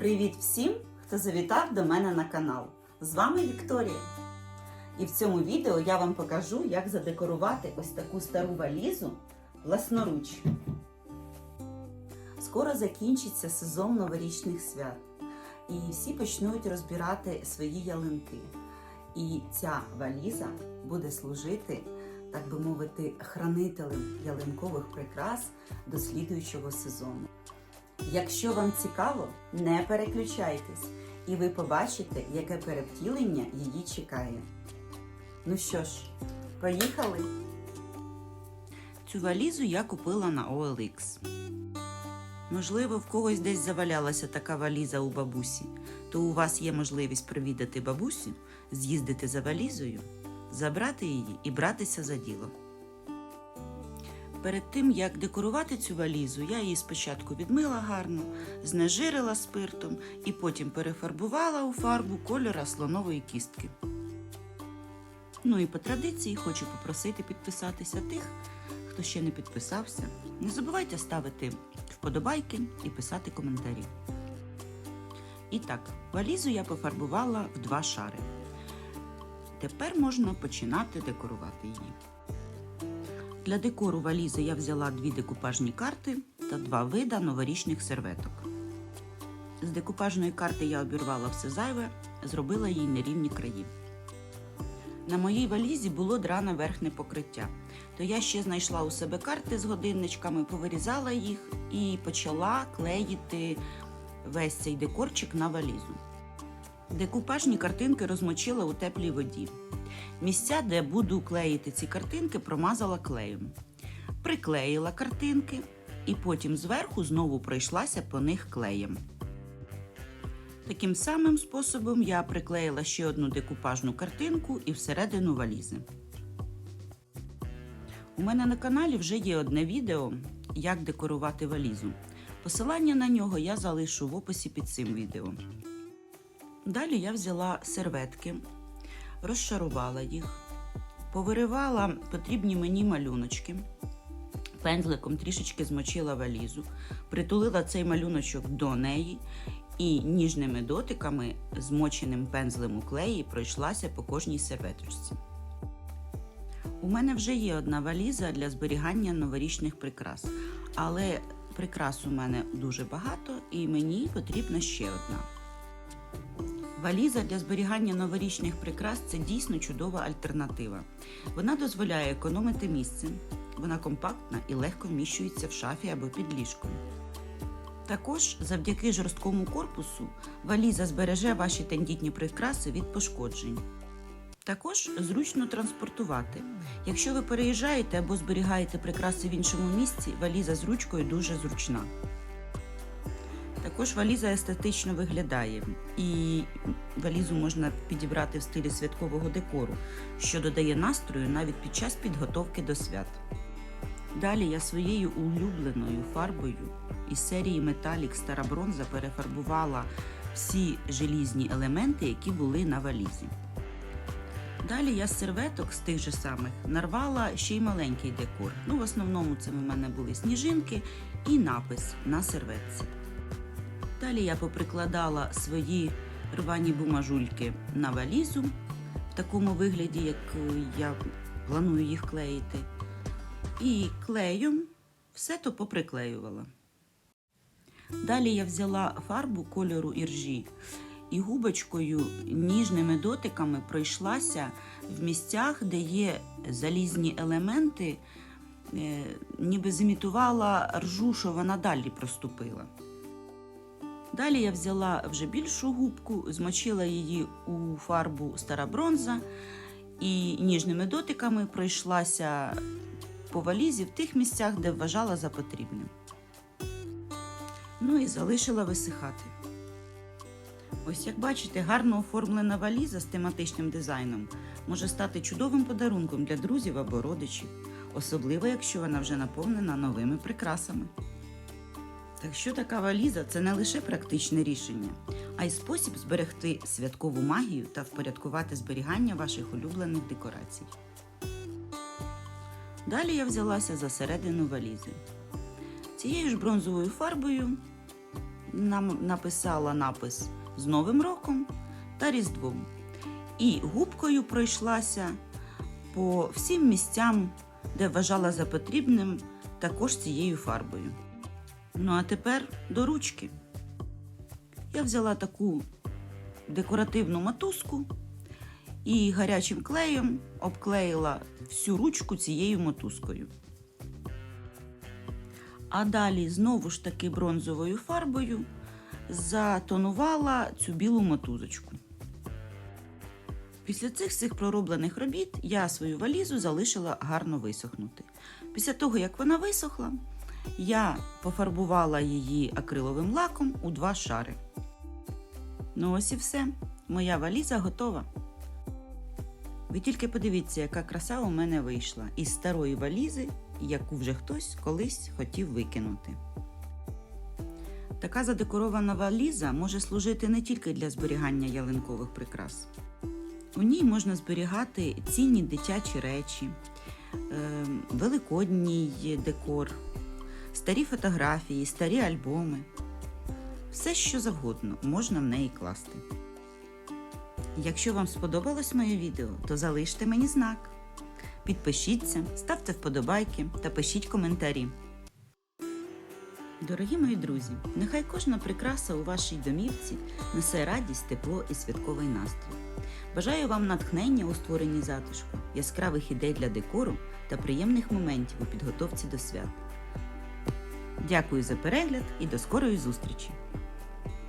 Привіт всім, хто завітав до мене на канал. З вами Вікторія. І в цьому відео я вам покажу, як задекорувати ось таку стару валізу власноруч. Скоро закінчиться сезон новорічних свят, і всі почнуть розбирати свої ялинки. І ця валіза буде служити, так би мовити, хранителем ялинкових прикрас до слідуючого сезону. Якщо вам цікаво, не переключайтесь, і ви побачите, яке перевтілення її чекає. Ну що ж, поїхали! Цю валізу я купила на OLX. Можливо, в когось десь завалялася така валіза у бабусі, то у вас є можливість провідати бабусю, з'їздити за валізою, забрати її і братися за діло. Перед тим, як декорувати цю валізу, я її спочатку відмила гарно, знежирила спиртом і потім перефарбувала у фарбу кольора слонової кістки. Ну і по традиції хочу попросити підписатися тих, хто ще не підписався. Не забувайте ставити вподобайки і писати коментарі. І так, валізу я пофарбувала в два шари. Тепер можна починати декорувати її. Для декору валізи я взяла дві декупажні карти та два вида новорічних серветок. З декупажної карти я обірвала все зайве, зробила їй нерівні краї. На моїй валізі було дране верхнє покриття, то я ще знайшла у себе карти з годинничками, повирізала їх і почала клеїти весь цей декорчик на валізу. Декупажні картинки розмочила у теплій воді. Місця, де буду клеїти ці картинки, промазала клеєм. Приклеїла картинки і потім зверху знову пройшлася по них клеєм. Таким самим способом я приклеїла ще одну декупажну картинку і всередину валізи. У мене на каналі вже є одне відео, як декорувати валізу. Посилання на нього я залишу в описі під цим відео. Далі я взяла серветки, розшарувала їх, повиривала потрібні мені малюночки, пензликом трішечки змочила валізу, притулила цей малюночок до неї і ніжними дотиками, змоченим пензлем у клеї, пройшлася по кожній серветочці. У мене вже є одна валіза для зберігання новорічних прикрас, але прикрас у мене дуже багато і мені потрібна ще одна. Валіза для зберігання новорічних прикрас це дійсно чудова альтернатива. Вона дозволяє економити місце, вона компактна і легко вміщується в шафі або під ліжком. Також завдяки жорсткому корпусу валіза збереже ваші тендітні прикраси від пошкоджень. Також зручно транспортувати. Якщо ви переїжджаєте або зберігаєте прикраси в іншому місці, валіза з ручкою дуже зручна. Також валіза естетично виглядає, і валізу можна підібрати в стилі святкового декору, що додає настрою навіть під час підготовки до свят. Далі я своєю улюбленою фарбою із серії Metallic Стара Бронза перефарбувала всі желізні елементи, які були на валізі. Далі я з серветок з тих же самих нарвала ще й маленький декор. Ну, в основному це в мене були сніжинки і напис на серветці. Далі я поприкладала свої рвані бумажульки на валізу в такому вигляді, як я планую їх клеїти. І клеєм все то поприклеювала. Далі я взяла фарбу кольору іржі і губочкою ніжними дотиками пройшлася в місцях, де є залізні елементи, е, ніби зімітувала ржу, що вона далі проступила. Далі я взяла вже більшу губку, змочила її у фарбу стара бронза і ніжними дотиками пройшлася по валізі в тих місцях, де вважала за потрібним. Ну і залишила висихати. Ось як бачите, гарно оформлена валіза з тематичним дизайном може стати чудовим подарунком для друзів або родичів, особливо якщо вона вже наповнена новими прикрасами. Так що така валіза це не лише практичне рішення, а й спосіб зберегти святкову магію та впорядкувати зберігання ваших улюблених декорацій. Далі я взялася за середину валізи. Цією ж бронзовою фарбою нам написала напис з Новим роком та Різдвом. І губкою пройшлася по всім місцям, де вважала за потрібним, також цією фарбою. Ну а тепер до ручки. Я взяла таку декоративну мотузку і гарячим клеєм обклеїла всю ручку цією мотузкою. А далі знову ж таки бронзовою фарбою затонувала цю білу мотузочку. Після цих всіх пророблених робіт я свою валізу залишила гарно висохнути. Після того, як вона висохла, я пофарбувала її акриловим лаком у два шари. Ну ось і все. Моя валіза готова. Ви тільки подивіться, яка краса у мене вийшла із старої валізи, яку вже хтось колись хотів викинути. Така задекорована валіза може служити не тільки для зберігання ялинкових прикрас. У ній можна зберігати цінні дитячі речі, е, великодній декор, старі фотографії, старі альбоми. Все, що завгодно, можна в неї класти. Якщо вам сподобалось моє відео, то залиште мені знак. Підпишіться, ставте вподобайки та пишіть коментарі. Дорогі мої друзі, нехай кожна прикраса у вашій домівці несе радість, тепло і святковий настрій. Бажаю вам натхнення у створенні затишку, яскравих ідей для декору та приємних моментів у підготовці до свят. Дякую за перегляд і до скорої зустрічі!